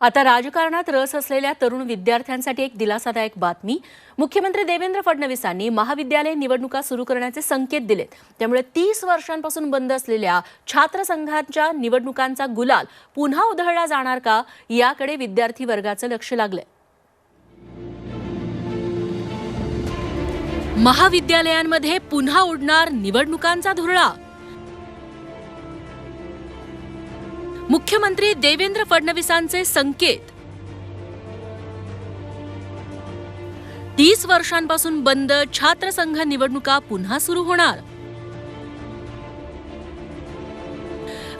आता राजकारणात रस असलेल्या तरुण विद्यार्थ्यांसाठी एक दिलासादायक बातमी. मुख्यमंत्री देवेंद्र फडणवीसांनी महाविद्यालय निवडणुका सुरू करण्याचे संकेत दिलेत. त्यामुळे तीस वर्षांपासून बंद असलेल्या छात्रसंघांच्या निवडणुकांचा गुलाल पुन्हा उधळला जाणार का याकडे विद्यार्थी वर्गाचं लक्ष लागलंय. महाविद्यालयांमध्ये पुन्हा उडणार निवडणुकांचा धुरळा. मुख्यमंत्री देवेंद्र फडणवीसांचे संकेत. तीस वर्षांपासून बंद छात्रसंघ निवडणुका पुन्हा सुरू होणार.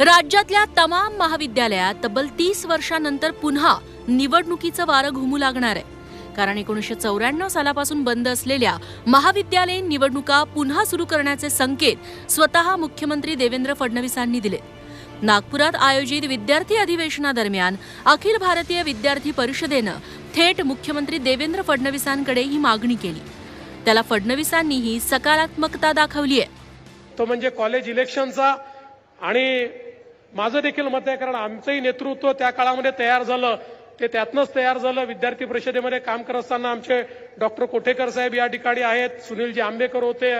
राज्यातल्या तमाम महाविद्यालयात तब्बल तीस वर्षानंतर पुन्हा निवडणुकीचं वारं घुमू लागणार आहे. कारण एकोणीसशे चौऱ्याण्णव सालापासून बंद असलेल्या महाविद्यालयीन निवडणुका पुन्हा सुरू करण्याचे संकेत स्वतः मुख्यमंत्री देवेंद्र फडणवीसांनी दिले. नागपुरात आयोजित विद्यार्थी अधिवेशनादरम्यान अखिल भारतीय विद्यार्थी परिषदेनं थेट मुख्यमंत्री देवेंद्र फडणवीसांकडे ही मागणी केली. त्याला फडणवीसांनीही सकारात्मकता दाखवली आहे तो म्हणजे कॉलेज इलेक्शनचा आणि माझं देखील मत आहे कारण आमचंही नेतृत्व त्या काळामध्ये तयार झालं. ते त्यातनंच तयार झालं. विद्यार्थी परिषदेमध्ये काम करत असताना आमचे डॉक्टर कोठेकर साहेब या ठिकाणी आहेत सुनीलजी आंबेकर होते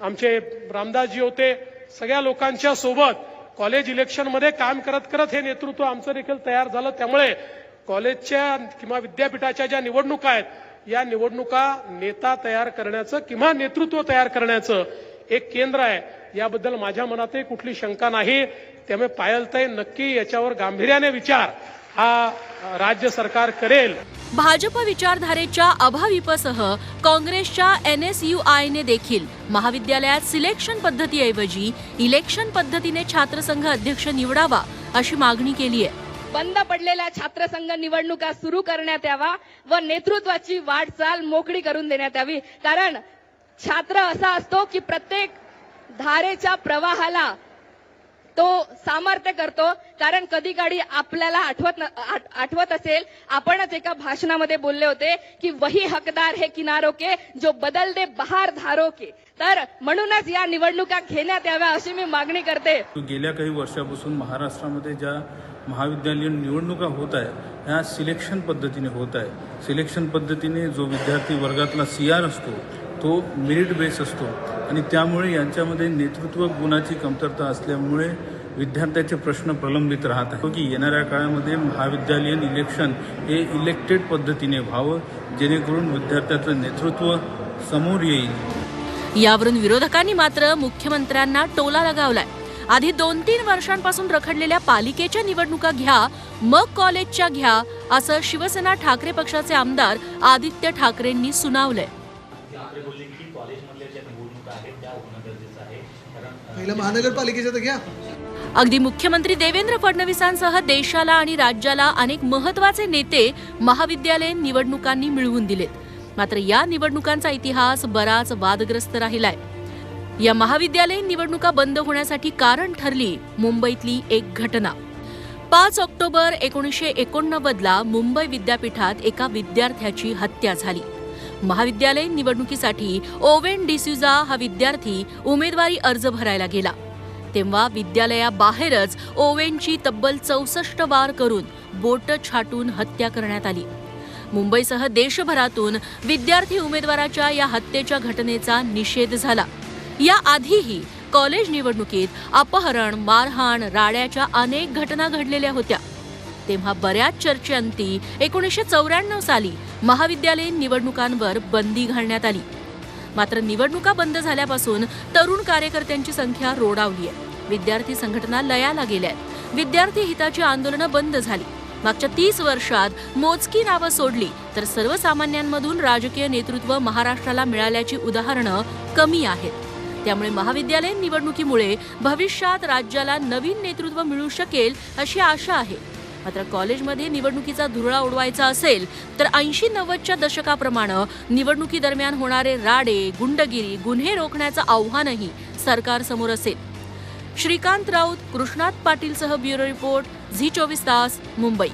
आमचे रामदासजी होते सगळ्या लोकांच्या सोबत कॉलेज इलेक्शनमध्ये काम करत करत हे नेतृत्व आमचं देखील तयार झालं. त्यामुळे कॉलेजच्या किंवा विद्यापीठाच्या ज्या निवडणुका आहेत या निवडणुका नेता तयार करण्याचं किंवा नेतृत्व तयार करण्याचं एक केंद्र आहे. याबद्दल माझ्या मनातही कुठली शंका नाही. त्यामुळे पायलताई नक्की याच्यावर गांभीर्याने विचार. हा राज्य सरकार करेल. भाजप विचारधारेच्या अभाविपसह काँग्रेसच्या एन एस यू आयने देखील महाविद्यालयात सिलेक्शन पद्धतीऐवजी इलेक्शन पद्धतीने छात्रसंघ अध्यक्ष निवडावा अशी मागणी केली आहे. बंद पडलेल्या छात्रसंघ निवडणुका सुरू करण्यात यावा व नेतृत्वाची वाटचाल मोकळी करून देण्यात यावी. कारण छात्र असा असतो की प्रत्येक धारेच्या प्रवाहाला तो सामर्थ्य करतो कारण कधी काळी आपल्याला आठवत आठवत असेल आपणच एका भाषणामध्ये बोलले होते की वही हकदार हे किनारो के जो बदल दे बहार धारो के. तर म्हणूनच या निवडणुका घेण्यात याव्या अशी मी मागणी करते. गेल्या काही वर्षापासून महाराष्ट्रामध्ये ज्या महाविद्यालयीन निवडणुका होत आहे ह्या सिलेक्शन पद्धतीने होत आहे सिलेक्शन पद्धतीने जो विद्यार्थी वर्गातला सी आर असतो तो मेरिट बेस असतो. आणि त्यामुळे यांच्यामध्ये नेतृत्व गुणाची कमतरता असल्यामुळे विद्यार्थ्याचे प्रश्न प्रलंबित राहत आहे की येणाऱ्या काळामध्ये महाविद्यालयीन इलेक्शन हे इलेक्टेड पद्धतीने व्हावं जेणेकरून विद्यार्थ्याचं नेतृत्व समोर येईल. यावरून विरोधकांनी मात्र मुख्यमंत्र्यांना टोला लगावलाय. आधी दोन तीन वर्षांपासून रखडलेल्या पालिकेच्या निवडणुका घ्या मग कॉलेजच्या घ्या असं शिवसेना ठाकरे पक्षाचे आमदार आदित्य ठाकरेंनी सुनावलंय. ठाकरे बोलले की कॉलेजमधल्या ज्या निवडणुका आहेत त्या होणं गरजेचं आहे. कारण पहिलं महानगरपालिकेचं तर घ्या. अगदी मुख्यमंत्री देवेंद्र फडणवीसांसह देशाला आणि राज्याला अनेक महत्त्वाचे नेते महाविद्यालयीन निवडणुकांनी मिळवून दिलेत. मात्र या निवडणुकांचा इतिहास बराच वादग्रस्त राहिलाय. या महाविद्यालयीन निवडणुका बंद होण्यासाठी कारण ठरली मुंबईतली एक घटना. पाच ऑक्टोबर एकोणीसशे एकोणनव्वदला मुंबई विद्यापीठात एका विद्यार्थ्याची हत्या झाली. महाविद्यालयीन निवडणुकीसाठी ओवेन डिसुजा हा विद्यार्थी उमेदवारी अर्ज भरायला गेला. तेव्हा विद्यालयाबाहेरच ओवेनची तब्बल चौसष्ट वार करून बोट छाटून हत्या करण्यात आली. मुंबईसह देशभरातून विद्यार्थी उमेदवाराच्या या हत्येच्या घटनेचा निषेध झाला. या आधीही कॉलेज निवडणुकीत अपहरण मारहाण राड्याच्या अनेक घटना घडलेल्या होत्या. तेव्हा बऱ्याच चर्चेअंती एकोणीसशे चौऱ्याण्णव साली महाविद्यालयीन निवडणुकांवर बंदी घालण्यात आली. मात्र निवडणुका बंद झाल्यापासून तरुण कार्यकर्त्यांची संख्या रोडावली आहे विद्यार्थी संघटना लयाला गेल्या आहेत विद्यार्थी हिताची आंदोलनं बंद झाली. मागच्या तीस वर्षात मोजकी नावं सोडली तर सर्वसामान्यांमधून राजकीय नेतृत्व महाराष्ट्राला मिळाल्याची उदाहरणं कमी आहेत. त्यामुळे महाविद्यालयीन निवडणुकीमुळे भविष्यात राज्याला नवीन नेतृत्व मिळू शकेल अशी आशा आहे. मात्र कॉलेजमध्ये निवडणुकीचा धुरळा उडवायचा असेल तर ऐंशी नव्वदच्या दशकाप्रमाणे निवडणुकीदरम्यान होणारे राडे गुंडगिरी गुन्हे रोखण्याचं आव्हानही सरकारसमोर असेल. श्रीकांत राऊत कृष्णात पाटीलसह ब्युरो रिपोर्ट झी चोवीस तास मुंबई.